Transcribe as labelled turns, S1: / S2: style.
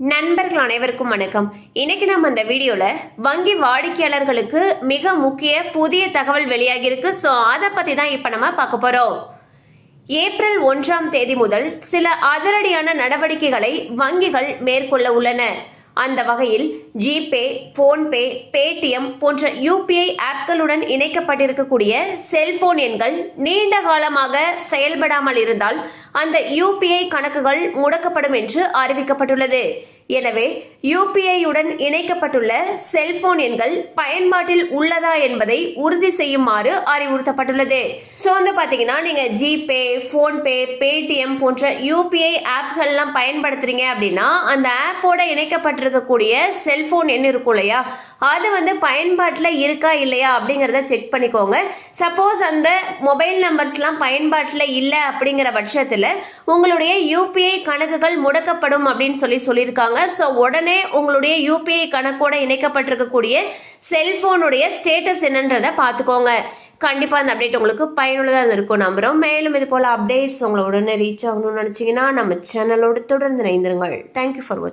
S1: நண்பர்கள் அனைவருக்கும் வணக்கம். இன்னைக்கு நம்ம இந்த வீடியோல வங்கி வாடிக்கையாளர்களுக்கு மிக முக்கிய புதிய தகவல் வெளியாகியிருக்கு ஸோ அதை பத்தி தான் இப்போ நம்ம பார்க்க போறோம். ஏப்ரல் ஒன்றாம் தேதி முதல் சில அதிரடியான நடவடிக்கைகளை வங்கிகள் மேற்கொள்ள உள்ளன. அந்த வகையில் ஜிபே ஃபோன்பே பேடிஎம் போன்ற யூபிஐ ஆப்களுடன் இணைக்கப்பட்டிருக்கக்கூடிய செல்போன் எண்கள் நீண்ட காலமாக செயல்படாமல் இருந்தால் அந்த யூபிஐ கணக்குகள் முடக்கப்படும் என்று அறிவிக்கப்பட்டுள்ளது. எனவே யூபிஐயுடன் இணைக்கப்பட்டுள்ள செல்போன் எண்கள் பயன்பாட்டில் உள்ளதா என்பதை உறுதி செய்யுமாறு அறிவுறுத்தப்பட்டுள்ளது. ஸோ வந்து பார்த்தீங்கன்னா நீங்கள் ஜிபே ஃபோன்பே பேடிஎம் போன்ற யூபிஐ ஆப்கள்லாம் பயன்படுத்துறீங்க அப்படின்னா அந்த ஆப்போட இணைக்கப்பட்டிருக்கக்கூடிய செல்போன் எண் இருக்கும் இல்லையா? அது வந்து பயன்பாட்டில் இருக்கா இல்லையா அப்படிங்கிறத செக் பண்ணிக்கோங்க. சப்போஸ் அந்த மொபைல் நம்பர்ஸ்லாம் பயன்பாட்டில் இல்லை அப்படிங்கிற பட்சத்தில் உங்களுடைய யூபிஐ கணக்குகள் முடக்கப்படும் அப்படின்னு சொல்லி சொல்லியிருக்காங்க ஸோ உடனே உங்களுடைய யூபிஐ கணக்கோட இணைக்கப்பட்டிருக்கக்கூடிய செல்ஃபோனுடைய ஸ்டேட்டஸ் என்னன்றதை பார்த்துக்கோங்க. கண்டிப்பாக அந்த அப்டேட் உங்களுக்கு பயனுள்ளதாக இருக்கும் நம்புகிறோம் மேலும் இது போல் அப்டேட்ஸ் உங்களை உடனே ரீச் ஆகணும்னு நினச்சிங்கன்னா நம்ம சேனலோடு தொடர்ந்து இணைந்திருங்கள். தேங்க்யூ ஃபார் வாட்சிங்